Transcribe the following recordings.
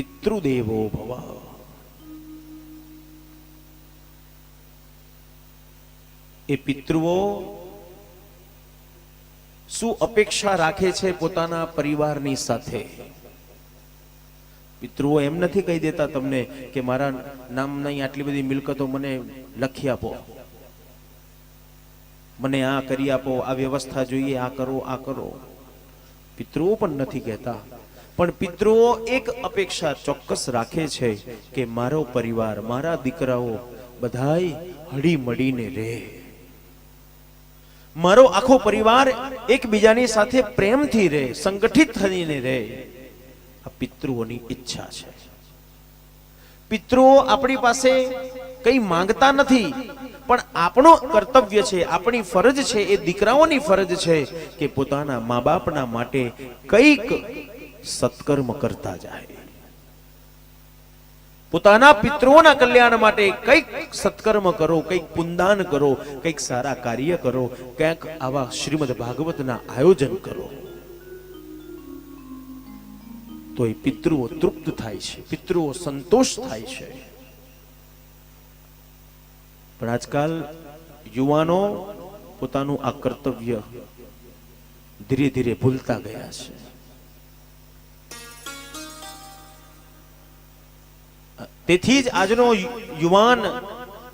પિતૃદેવો ભવ એ પિતૃઓ શું અપેક્ષા રાખે છે પોતાના પરિવારની સાથે? પિતૃઓ એમ નથી કહી દેતા તમને કે મારા નામની આટલી બધી મિલકતો મને લખી આપો. મને આ કરી આપો, આ વ્યવસ્થા જોઈએ, આ કરો આ કરો. પિતૃઓ પણ નથી કહેતા. પણ પિતૃઓ એક અપેક્ષા ચોક્કસ રાખે છે કે મારો પરિવાર, મારા દીકરાઓ બધાય હળી મળીને રહે. મારો આખો પરિવાર એકબીજાની સાથે પ્રેમથી રહે, સંગઠિત થઈને રહે. આ પિતૃઓની ઈચ્છા છે. પિતૃઓ આપણી પાસે કઈ માંગતા નથી, પણ આપણો કર્તવ્ય છે, આપણી ફરજ છે, એ દીકરાઓની ફરજ છે કે પોતાના મા બાપના માટે કંઈક સત્કર્મ કરતા જાય. પોતાના પિતૃઓના કલ્યાણ માટે કંઈક સત્કર્મ કરો, કંઈક પુનદાન કરો, કંઈક સારા કાર્ય કરો કંઈક આવા શ્રીમદ ભાગવતના આયોજન કરો. તો એ પિતૃઓ તૃપ્ત થાય છે, પિતૃઓ સંતોષ થાય છે. પણ આજકાલ યુવાનો પોતાનું આ કર્તવ્ય ધીરે ધીરે ભૂલતા ગયા છે. તેથી જ આજનો યુવાન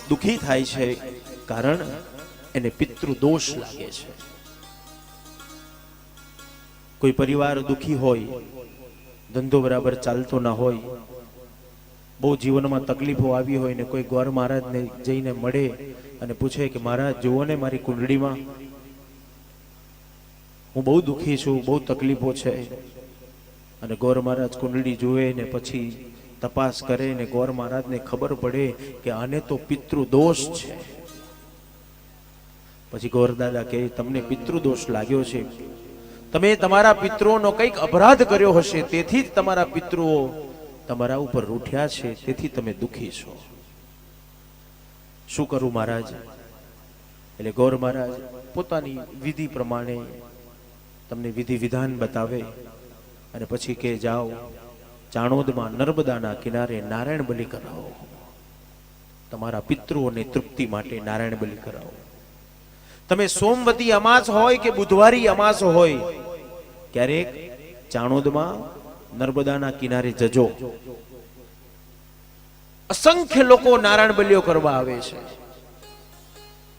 દુખી થાય છે કારણ એને પિતૃ દોષ લાગે છે. કોઈ પરિવાર દુખી હોય, ધંધો બરાબર ચાલતો ના હોય, બહુ જીવનમાં તકલીફો આવી હોય ને કોઈ ગોર મહારાજને જઈને મળે અને પૂછે કે મહારાજ, જુઓ ને મારી કુંડળીમાં, હું બહુ દુખી છું, બહુ તકલીફો છે. અને ગોર મહારાજ કુંડળી જુએ ને પછી તપાસ કરે ને ગોર મહારાજને ખબર પડે કે આને તો પિતૃ દોષ છે. પછી ગોર દાદા કહે, તમને પિતૃ દોષ લાગ્યો છે. તમે તમારા પિતૃઓનો કંઈક અપરાધ કર્યો હશે, તેથી જ તમારા પિતૃઓ તમારા ઉપર રૂઠ્યા છે, તેથી તમે દુખી છો. શું કરું મહારાજ? એટલે ગૌર મહારાજ પોતાની વિધિ પ્રમાણે તમને વિધિ વિધાન બતાવે અને પછી કે જાઓ. ચાણોદમાં નર્મદાના કિનારે નારાયણ બલિ કરાવો. તમારા પિતૃઓને તૃપ્તિ માટે નારાયણ બલિ કરાવો. તમે સોમવતી અમાસ હોય કે બુધવારી અમાસ હોય, ક્યારેક ચાણોદમાં નર્મદાના કિનારે જજો. અસંખ્ય લોકો નારાયણ બલિઓ કરવા આવે છે.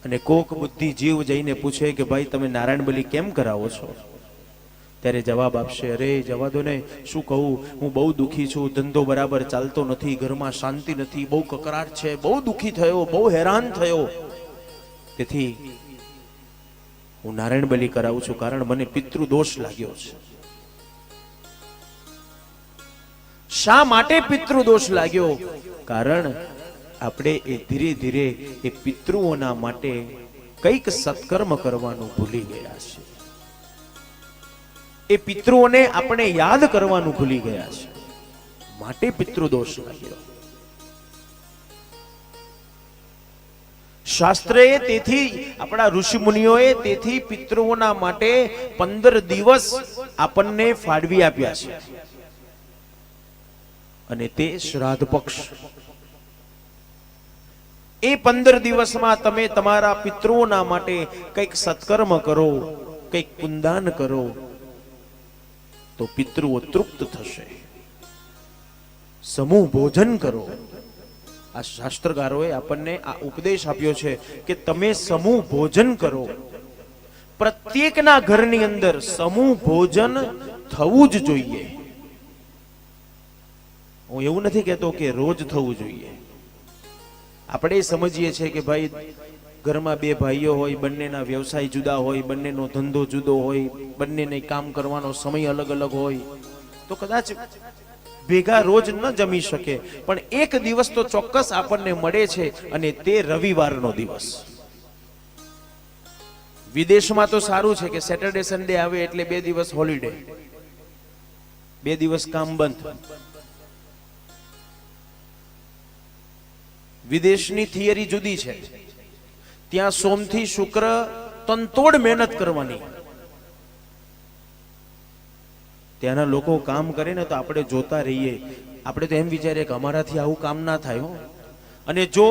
અને કોક બુદ્ધિ જીવ જઈને પૂછે કે ભાઈ, તમે નારાયણ બલિ કેમ કરાવો છો? ત્યારે જવાબ આપશે, અરે, જવા દો ને. શું કહું? હું બહુ દુખી છું. ધંધો બરાબર ચાલતો નથી. ઘરમાં શાંતિ નથી. બહુ કકરાટ છે. બહુ દુખી થયો. બહુ હેરાન થયો. તેથી હું નારાયણ બલિ કરાવું છું કારણ મને પિતૃ દોષ લાગ્યો છે. શા માટે પિતૃ દોષ લાગ્યો? કારણ આપણે એ ધીરે ધીરે એ પિતૃઓના માટે કંઈક સત્કર્મ કરવાનું ભૂલી ગયા છે એ પિતૃઓને આપણે યાદ કરવાનું ભૂલી ગયા છે. માટે પિતૃ દોષ લાગ્યો શાસ્ત્રએ તેથી આપણા ઋષિ મુનિઓએ તેથી પિતૃઓના માટે પંદર દિવસ આપણને ફાળવી આપ્યા છે. અને તે શ્રાદ્ધ પક્ષ. એ પંદર દિવસમાં તમે તમારા પિતૃઓના માટે કંઈક સત્કર્મ કરો, કંઈક કુંદાન કરો તો પિતૃઓ તૃપ્ત થશે. સમૂહ ભોજન કરો. આ શાસ્ત્રકારોએ આપણને આ ઉપદેશ આપ્યો છે કે તમે સમૂહ ભોજન કરો. પ્રત્યેકના ઘરની અંદર સમૂહ ભોજન થવું જ જોઈએ. હું એવું નથી કહેતો કે રોજ થવું જોઈએ. આપણે સમજીએ છીએ કે ભાઈ ઘરમાં બે ભાઈઓ હોય, બંનેના વ્યવસાય જુદા હોય, બંનેનો ધંધો જુદો હોય, બંનેને કામ કરવાનો સમય અલગ અલગ હોય. તો કદાચ ભેગા રોજ ન જમી શકે, પણ એક દિવસ તો ચોક્કસ આપણને મળે છે અને તે રવિવારનો દિવસ. વિદેશમાં તો સારું છે કે સેટરડે સન્ડે આવે એટલે બે દિવસ હોલિડે બે દિવસ કામ બંધ. વિદેશની થિયરી જુદી છે. ત્યાં સોમથી શુક્ર તનતોડ મહેનત કરવાની. ત્યાંના લોકો કામ કરે ને તો આપણે જોતા રહીએ. આપણે તો એમ વિચારીએ કે અમારાથી આવું કામ ના થાય અને જો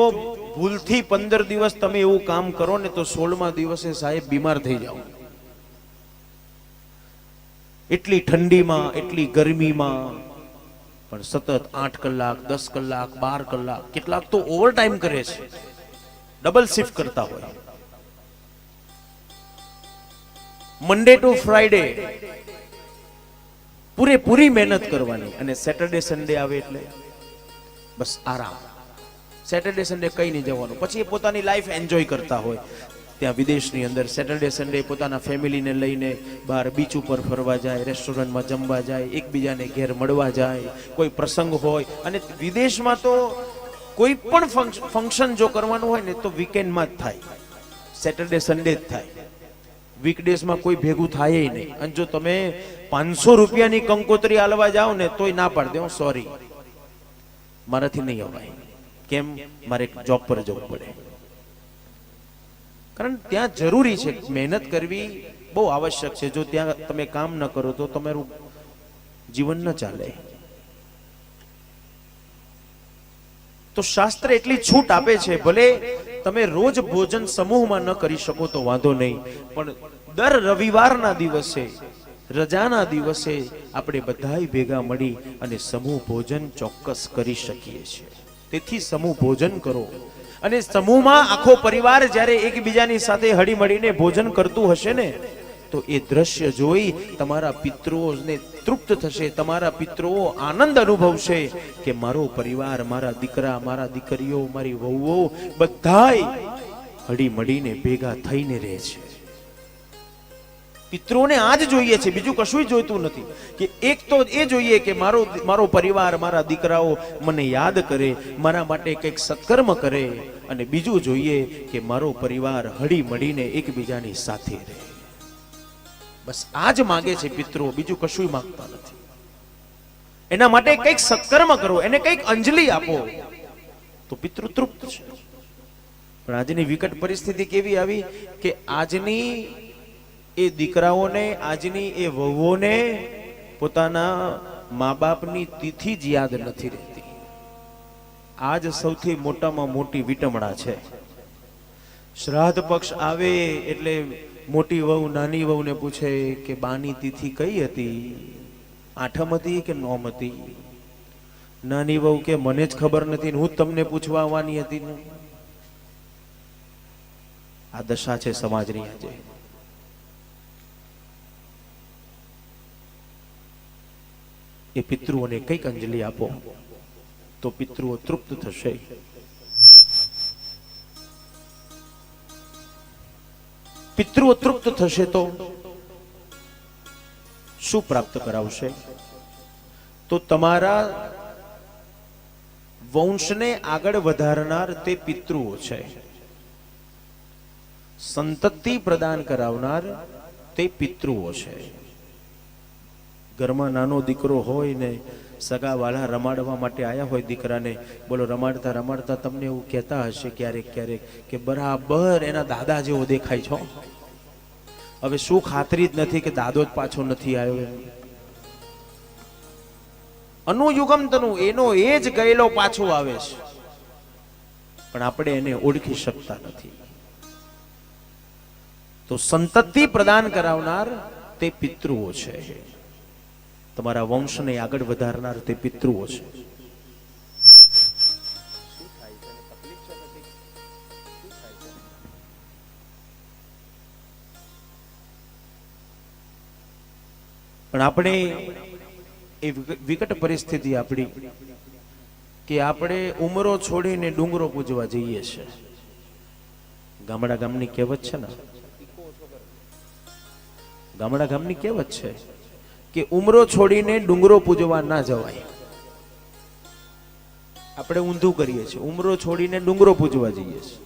ભૂલથી પંદર દિવસ તમે એવું કામ કરો ને તો સોળમા દિવસે સાહેબ બીમાર થઈ જાઓ. એટલી ઠંડીમાં, એટલી ગરમીમાં, પણ સતત આઠ કલાક, દસ કલાક, બાર કલાક, કેટલાક તો ઓવર ટાઈમ કરે છે. ડબલ શિફ્ટ કરતા હોય મંડે ટુ ફ્રાઈડે પૂરેપૂરી મહેનત કરવાની અને સેટરડે સન્ડે આવે એટલે બસ આરામ સેટરડે સન્ડે કઈ નહીં જવાનું પછી એ પોતાની લાઈફ એન્જોય કરતા હોય ત્યાં વિદેશની અંદર સેટરડે સન્ડે પોતાના ફેમિલીને લઈને બહાર બીચ ઉપર ફરવા જાય રેસ્ટોરન્ટમાં જમવા જાય એકબીજાને ઘેર મળવા જાય કોઈ પ્રસંગ હોય અને વિદેશમાં તો કોઈ પણ ફંક્શન જો કરવાનું હોય ને, તો વીકેન્ડમાં જ થાય. સેટરડે સન્ડે જ થાય. વીકડેઝમાં કોઈ ભેગું થાય નહીં. અને જો તમે પાંચસો રૂપિયાની કંકોત્રી આલવા જાઓ ને, તોય ના પાડ દે સોરી મારાથી નહીં અવાય. કેમ? મારે જોબ પર જવું પડે. કારણ ત્યાં જરૂરી છે, મહેનત કરવી બહુ આવશ્યક છે. જો ત્યાં તમે કામ ન કરો, તો તમારું જીવન ન ચાલે. તો શાસ્ત્ર એટલી છૂટ આપે છે, ભલે તમે રોજ ભોજન સમૂહમાં ન કરી શકો તો વાંધો નહીં. પણ દર રવિવારના દિવસે, રજાના દિવસે આપણે બધાય ભેગા મળી અને સમૂહ ભોજન ચોક્કસ કરી શકીએ છીએ. તેથી સમૂહ ભોજન કરો. અને સમૂહમાં આખો પરિવાર જ્યારે એકબીજાની સાથે હળી મળીને ભોજન કરતું હશે ને તો એ દ્રશ્ય જોઈ તમારા પિતૃઓને તૃપ્ત થશે, તમારા પિતૃઓ આનંદ અનુભવશે કે મારો પરિવાર, મારા દીકરા, મારા દીકરીઓ, મારી વહુઓ બધાય હળી મળીને ભેગા થઈને રહે છે. પિતૃઓને આ જ જોઈએ છે, બીજું કશું જોઈતું નથી કે એક તો એ જોઈએ કે મારો મારો પરિવાર, મારા દીકરાઓ મને યાદ કરે, મારા માટે કંઈક સત્કર્મ કરે અને બીજું જોઈએ કે મારો પરિવાર હળી મળીને એકબીજાની સાથે રહે. બસ આ જ માંગે છે પિતૃઓ, બીજું કશું માંગતા નથી. એના માટે કંઈક સત્કર્મ કરો, એને કંઈક અંજલિ આપો. તો પિતૃ તૃપ્ત છે. પણ આજની વિકટ પરિસ્થિતિ કેવી આવી કે આજની એ દીકરાઓને, આજની એ વહુઓને પોતાના મા બાપની તિથિ જ યાદ નથી રહેતી. આજ સૌથી મોટામાં મોટી વિટમણા છે. શ્રાદ્ધ પક્ષ આવે એટલે મોટી વહુ, નાની વહુને પૂછે કે બાની તિથિ કઈ હતી? આઠમ હતી કે નોમ હતી? નાની વહુ કે, મને જ ખબર નથી હું તમને પૂછવા આવવાની હતી આ દશા છે સમાજની આજે. એ પિતૃઓને કંઈક અંજલિ આપો, તો પિતૃઓ તૃપ્ત થશે. પિતૃઓ તૃપ્ત થશે તો શું પ્રાપ્ત કરાવશે? તો તમારા વંશને આગળ વધારનાર તે પિતૃઓ છે. સંતતિ પ્રદાન કરાવનાર તે પિતૃઓ છે. ઘરમાં નાનો દીકરો હોય ને સગા વાળા રમાડવા માટે આવ્યા હોય દીકરાને, બોલો, રમાડતા રમાડતા તમને એવું કહેતા હશે ક્યારેક ક્યારેક કે બરાબર એના દાદા જેવો દેખાય છો હવે શું ખાતરી જ નથી કે દાદો જ પાછો નથી આવ્યો અનુયુગમ તનુ એનો એ જ ગયેલો પાછો આવે છે. પણ આપણે એને ઓળખી શકતા નથી. તો સંતતિ પ્રદાન કરાવનાર તે પિતૃઓ છે. તમારા વંશને આગળ વધારનાર તે પિતૃઓ છે. પણ આપણે એ વિક- વિકટ પરિસ્થિતિ આપણી કે આપણે ઉમરો છોડીને ડુંગરો પૂજવા જઈએ છે. ગામડા ગામની કહેવત છે ને? ગામડા ગામની કહેવત છે. કે ઉમરો છોડીને ડુંગરો પૂજવા ના જવાય. આપણે ઊંધું કરીએ છીએ. ઉમરો છોડીને ડુંગરો પૂજવા જઈએ છીએ.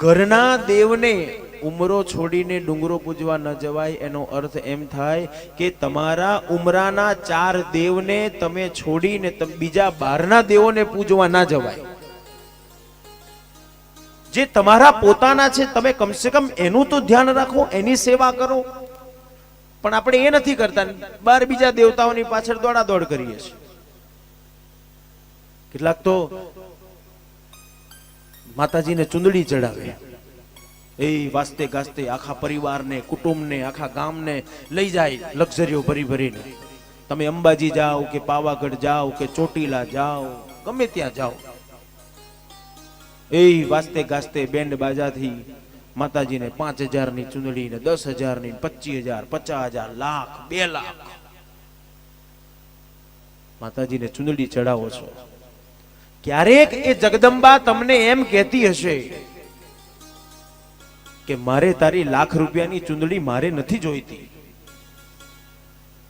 ઘરના દેવને ઉમરો છોડીને ડુંગરો પૂજવા ન જવાય, એનો અર્થ એમ થાય કે તમારા ઉમરાના ચાર દેવને તમે છોડીને બીજા બહારના દેવોને પૂજવા ના જવાય. જે તમારા પોતાના છે, તમે કમસે કમ એનું તો ધ્યાન રાખો, એની સેવા કરો. પણ આપણે એ નથી કરતા. બાર બીજા દેવતાઓની પાછળ દોડા દોડ કરીએ છીએ. કેટલાક તો માતાજીને ચુંદડી ચડાવે. એ વાસ્તે ગાસ્તે આખા પરિવારને, કુટુંબને, આખા ગામને લઈ જાય લક્ઝરીઓ ભરી ભરીને. તમે અંબાજી જાઓ કે પાવાગઢ જાઓ કે ચોટીલા જાઓ, ગમે ત્યાં જાઓ. એ વાસ્તે ગાસ્તે બેન્ડ બાજાથી માતાજીને પાંચ હજારની ચુંદડી ને દસ હજારની પચીસ હજાર, પચાસ હજાર, લાખ, બે લાખ. માતાજીને ચુંદડી ચડાવો છો. ક્યારેક એ જગદંબા તમને એમ કહેતી હશે કે મારે તારી લાખ રૂપિયાની ચુંદડી મારે નથી જોઈતી.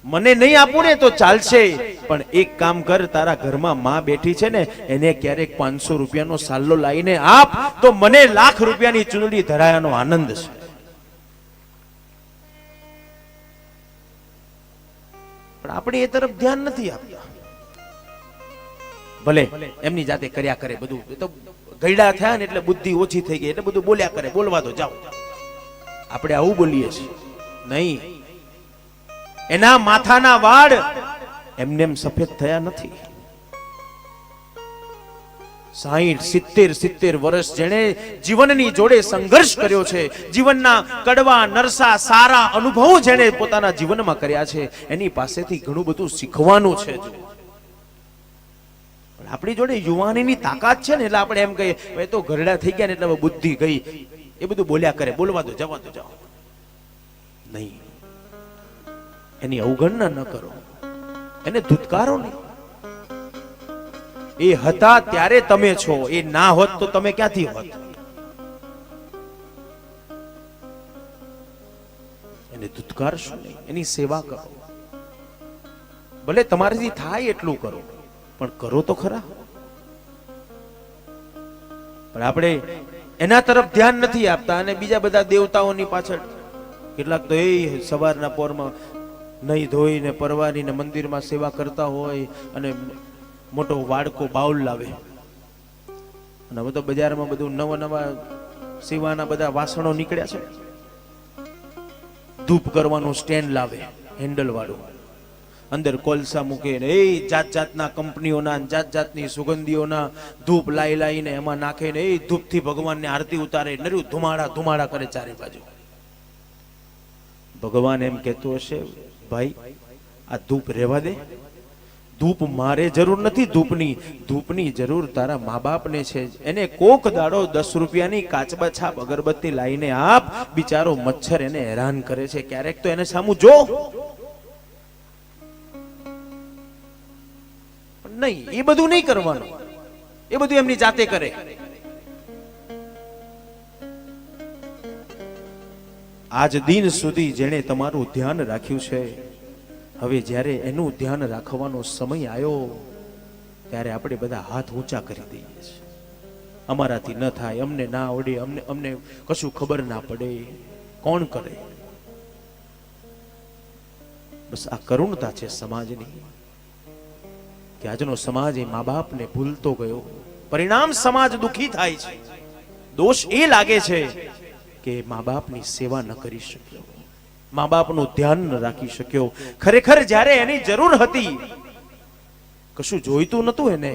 મને નહીં આપું ને તો ચાલશે. પણ એક કામ કર, તારા ઘરમાં માં બેઠી છે ને, એને ક્યારેક પાંચસો રૂપિયાનો સાલ્લો લાવીને આપ, તો મને લાખ રૂપિયાની ચૂંટણી ધરાયાનો આનંદ છે. પણ આપણે એ તરફ ધ્યાન નથી આપતા. ભલે, એમની જાતે કર્યા કરે બધું. તો ગયડા થયા ને એટલે બુદ્ધિ ઓછી થઈ ગઈ, એટલે બધું બોલ્યા કરે. બોલવા દો, જાઓ. આપણે આવું બોલીએ છીએ. નહીં એના માથાના વાળ એમને એમ સફેદ થયા નથી. સાહીઠ, સિત્તેર સિત્તેર વર્ષ જેણે જીવનની જોડે સંઘર્ષ કર્યો છે. જીવનના કડવા, નરસા, સારા અનુભવો જેણે પોતાના જીવનમાં કર્યા છે, એની પાસેથી ઘણું બધું શીખવાનું છે. પણ આપણી જોડે યુવાનીની તાકાત છે ને એટલે આપણે એમ કહીએ એ તો ઘરડા થઈ ગયા ને એટલે બુદ્ધિ ગઈ. એ બધું બોલ્યા કરે. બોલવા દો, જવા દો જાઓ નહીં. એની અવગણના ન કરો. એને ધુતકારો નહીં. એ હતા ત્યારે તમે છો. એ ના હોત તો તમે ક્યાંથી હોત? એને ધુતકારશો નહીં? એની સેવા કરો. ભલે તમારાથી થાય એટલું કરો, પણ કરો તો ખરા. પણ આપણે એના તરફ ધ્યાન નથી આપતા અને બીજા બધા દેવતાઓની પાછળ. કેટલાક તો એ સવારના પોરમાં નહીં ધોઈને પરવારીને મંદિરમાં સેવા કરતા હોય અને મોટો વાડકો બાઉલ લાવે. અને હવે તો બજારમાં બધું નવા નવા સેવાના બધા વાસણો નીકળ્યા છે. ધૂપ કરવાનું સ્ટેન્ડ લાવે, હેન્ડલ વાળું. અંદર કોલસા મૂકે ને એ જાત જાતના કંપનીઓના જાત જાતની સુગંધીઓના ધૂપ લાઈ લાઈને એમાં નાખે ને એ ધૂપથી ભગવાનને આરતી ઉતારે નર્યું ધુમાડા ધુમાડા કરે ચારે બાજુ. ભગવાન એમ કહેતું હશે, ભાઈ, આ ધૂપ રહેવા દે. ધૂપ મારે જરૂર નથી, ધૂપની ધૂપની જરૂર તારા મા બાપને છે. એને કોક દાડો દસ રૂપિયાની કાચબા છાપ અગરબત્તી લાવીને આપ. બિચારો મચ્છર એને હેરાન કરે છે. ક્યારેક તો એને સામું જો. નહીં, એ બધું નહીં કરવાનું. એ બધું એમની જાતે કરે. આજ દિન સુધી જેણે તમારું ધ્યાન રાખ્યું છે. હવે જ્યારે એનું ધ્યાન રાખવાનો સમય આવ્યો, ત્યારે આપણે બધા હાથ ઊંચા કરી દઈએ છીએ. અમારાથી ન થાય, અમને ના આવડે, અમને અમને કશું ખબર ના પડે. કોણ કરે? બસ આ કરુણતા છે સમાજની, કે આજનો સમાજ એ મા બાપને ભૂલતો ગયો. પરિણામ સમાજ દુખી થાય છે. દોષ એ લાગે છે કે મા બાપની સેવા ન કરી શક્યો. મા બાપનું ધ્યાન ન રાખી શક્યો. ખરેખર જ્યારે એની જરૂર હતી, કશું જોઈતું નતું એને.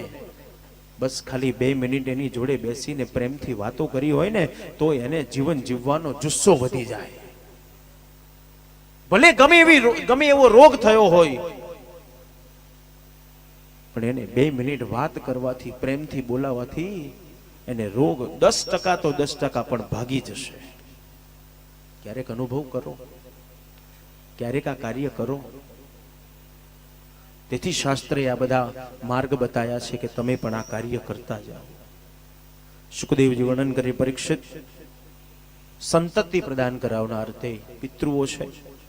બસ ખાલી બે મિનિટ એની જોડે બેસીને પ્રેમથી વાતો કરી હોય ને, તો એને જીવન જીવવાનો જુસ્સો વધી જાય. ભલે ગમે એવી ગમે એવો રોગ થયો હોય, પણ એને બે મિનિટ વાત કરવાથી, પ્રેમથી બોલાવાથી એને રોગ દસ ટકા તો દસ ટકા પણ ભાગી જશે. ક્યારેક અનુભવ કરો, ક્યારેક આ કાર્ય કરો. તેથી શાસ્ત્રે આ બધા માર્ગ બતાવ્યા છે કે તમે પણ આ કાર્ય કરતા જાઓ. સુખદેવજી વર્ણન કરી, પરીક્ષિત સંતતિ પ્રદાન કરાવનાર તે પિતૃઓ છે.